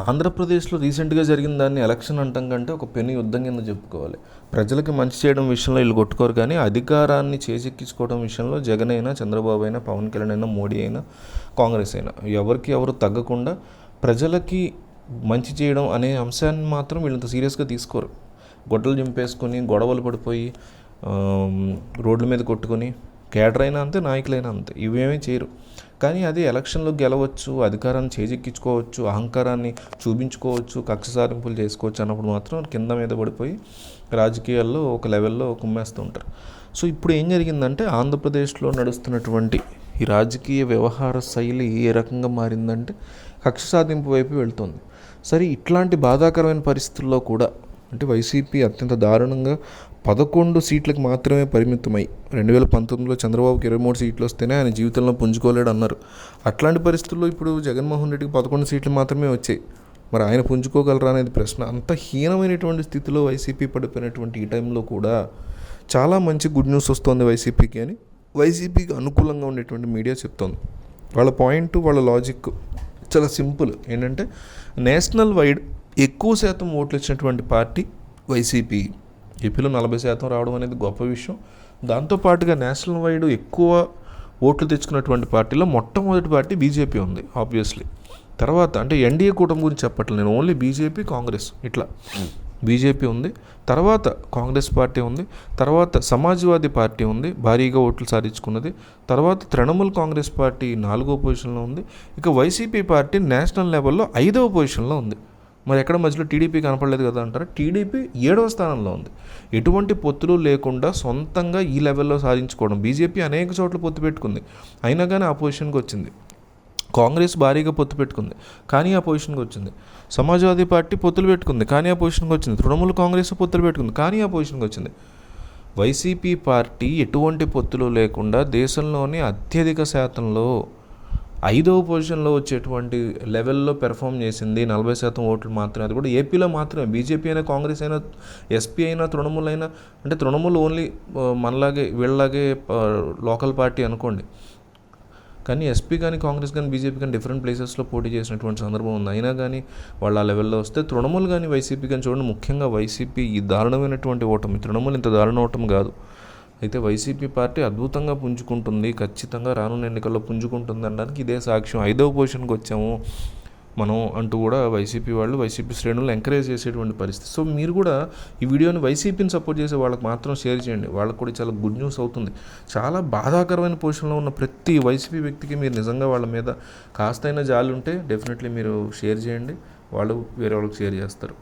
ఆంధ్రప్రదేశ్లో రీసెంట్గా జరిగిన దాన్ని ఎలక్షన్ అంటాం కంటే ఒక పెను యుద్ధం కింద చెప్పుకోవాలి. ప్రజలకి మంచి చేయడం విషయంలో వీళ్ళు కొట్టుకోరు కానీ అధికారాన్ని చేజెక్కించుకోవడం విషయంలో జగన్ అయినా చంద్రబాబు అయినా పవన్ కళ్యాణ్ అయినా మోడీ అయినా కాంగ్రెస్ అయినా ఎవరికి ఎవరు తగ్గకుండా ప్రజలకి మంచి చేయడం అనే అంశాన్ని మాత్రం వీళ్ళంత సీరియస్గా తీసుకోరు. గొడ్డలు చింపేసుకొని గొడవలు పడిపోయి రోడ్ల మీద కొట్టుకొని కేటర్ అయినా అంతే నాయకులైనా అంతే ఇవేమీ చేయరు. కానీ అది ఎలక్షన్లో గెలవచ్చు అధికారాన్ని చేజెక్కించుకోవచ్చు అహంకారాన్ని చూపించుకోవచ్చు కక్ష సారింపులు చేసుకోవచ్చు అన్నప్పుడు మాత్రం కింద మీద పడిపోయి రాజకీయాల్లో ఒక లెవెల్లో కుమ్మేస్తూ ఉంటారు. సో ఇప్పుడు ఏం జరిగిందంటే ఆంధ్రప్రదేశ్లో నడుస్తున్నటువంటి ఈ రాజకీయ వ్యవహార శైలి ఏ రకంగా మారిందంటే కక్ష సాధింపు వైపు వెళ్తుంది. సరే ఇట్లాంటి బాధాకరమైన పరిస్థితుల్లో కూడా అంటే వైసీపీ అత్యంత దారుణంగా పదకొండు సీట్లకు మాత్రమే పరిమితమై రెండు వేల పంతొమ్మిదిలో చంద్రబాబుకి ఇరవై మూడు సీట్లు వస్తేనే ఆయన జీవితంలో పుంజుకోలేడు అన్నారు అట్లాంటి పరిస్థితుల్లో ఇప్పుడు జగన్మోహన్ రెడ్డికి పదకొండు సీట్లు మాత్రమే వచ్చాయి. మరి ఆయన పుంజుకోగలరా అనేది ప్రశ్న. అంత హీనమైనటువంటి స్థితిలో వైసీపీ పడిపోయినటువంటి ఈ టైంలో కూడా చాలా మంచి గుడ్ న్యూస్ వస్తుంది వైసీపీకి అని వైసీపీకి అనుకూలంగా ఉండేటువంటి మీడియా చెప్తోంది. వాళ్ళ పాయింట్ వాళ్ళ లాజిక్ చాలా సింపుల్. ఏంటంటే నేషనల్ వైడ్ ఎక్కువ శాతం ఓట్లు ఇచ్చినటువంటి పార్టీ వైసీపీ. ఏపీలో నలభై శాతం రావడం అనేది గొప్ప విషయం. దాంతోపాటుగా నేషనల్ వైడ్ ఎక్కువ ఓట్లు తెచ్చుకున్నటువంటి పార్టీలో మొట్టమొదటి పార్టీ బీజేపీ ఉంది ఆబ్వియస్లీ తర్వాత అంటే ఎన్డీఏ కూటమి గురించి చెప్పట్లేదు నేను ఓన్లీ బీజేపీ కాంగ్రెస్ ఇట్లా. బీజేపీ ఉంది తర్వాత కాంగ్రెస్ పార్టీ ఉంది తర్వాత సమాజ్వాదీ పార్టీ ఉంది భారీగా ఓట్లు సాధించుకున్నది. తర్వాత తృణమూల్ కాంగ్రెస్ పార్టీ నాలుగో పొజిషన్లో ఉంది ఇక వైసీపీ పార్టీ నేషనల్ లెవెల్లో ఐదవ పొజిషన్లో ఉంది. మరి ఎక్కడ మధ్యలో టీడీపీ కనపడలేదు కదా అంటారు? టీడీపీ ఏడవ స్థానంలో ఉంది. ఎటువంటి పొత్తులు లేకుండా సొంతంగా ఈ లెవెల్లో సాధించుకోవడం. బీజేపీ అనేక చోట్ల పొత్తు పెట్టుకుంది. అయినా కానీ ఆ పొజిషన్కి వచ్చింది. కాంగ్రెస్ భారీగా పొత్తు పెట్టుకుంది. కానీ ఆ పొజిషన్కి వచ్చింది. సమాజ్వాదీ పార్టీ పొత్తులు పెట్టుకుంది. కానీ ఆ పొజిషన్కి వచ్చింది. తృణమూల్ కాంగ్రెస్ పొత్తులు పెట్టుకుంది. కానీ ఆ పొజిషన్కి వచ్చింది. వైసీపీ పార్టీ ఎటువంటి పొత్తులు లేకుండా దేశంలోని అత్యధిక శాతంలో ఐదవ పొజిషన్లో వచ్చేటువంటి లెవెల్లో పెర్ఫామ్ చేసింది నలభై శాతం ఓట్లు మాత్రమే. అది కూడా ఏపీలో మాత్రమే. బీజేపీ అయినా కాంగ్రెస్ అయినా ఎస్పీ అయినా తృణమూల్ అయినా అంటే తృణమూల్ ఓన్లీ మనలాగే వీళ్ళలాగే లోకల్ పార్టీ అనుకోండి. కానీ ఎస్పీ కానీ కాంగ్రెస్ కానీ బీజేపీ కానీ డిఫరెంట్ ప్లేసెస్లో పోటీ చేసినటువంటి సందర్భం ఉంది. అయినా కానీ వాళ్ళు ఆ లెవెల్లో వస్తే తృణమూల్ కానీ వైసీపీ కానీ చూడండి ముఖ్యంగా వైసీపీ ఈ దారుణమైనటువంటి ఓటమి. తృణమూల్ ఇంత దారుణ ఓటమి కాదు. అయితే వైసీపీ పార్టీ అద్భుతంగా పుంజుకుంటుంది ఖచ్చితంగా రానున్న ఎన్నికల్లో పుంజుకుంటుంది అనడానికి ఇదే సాక్ష్యం. ఐదవ పొజిషన్కి వచ్చాము మనం అంటూ కూడా వైసీపీ వాళ్ళు వైసీపీ శ్రేణులు ఎంకరేజ్ చేసేటువంటి పరిస్థితి. సో మీరు కూడా ఈ వీడియోని వైసీపీని సపోర్ట్ చేసే వాళ్ళకి మాత్రం షేర్ చేయండి. వాళ్ళకి కూడా చాలా గుడ్ న్యూస్ అవుతుంది. చాలా బాధాకరమైన పొజిషన్లో ఉన్న ప్రతి వైసీపీ వ్యక్తికి మీరు నిజంగా వాళ్ళ మీద కాస్తైనా జాలి ఉంటే డెఫినెట్లీ మీరు షేర్ చేయండి. వాళ్ళు వేరే వాళ్ళకి షేర్ చేస్తారు.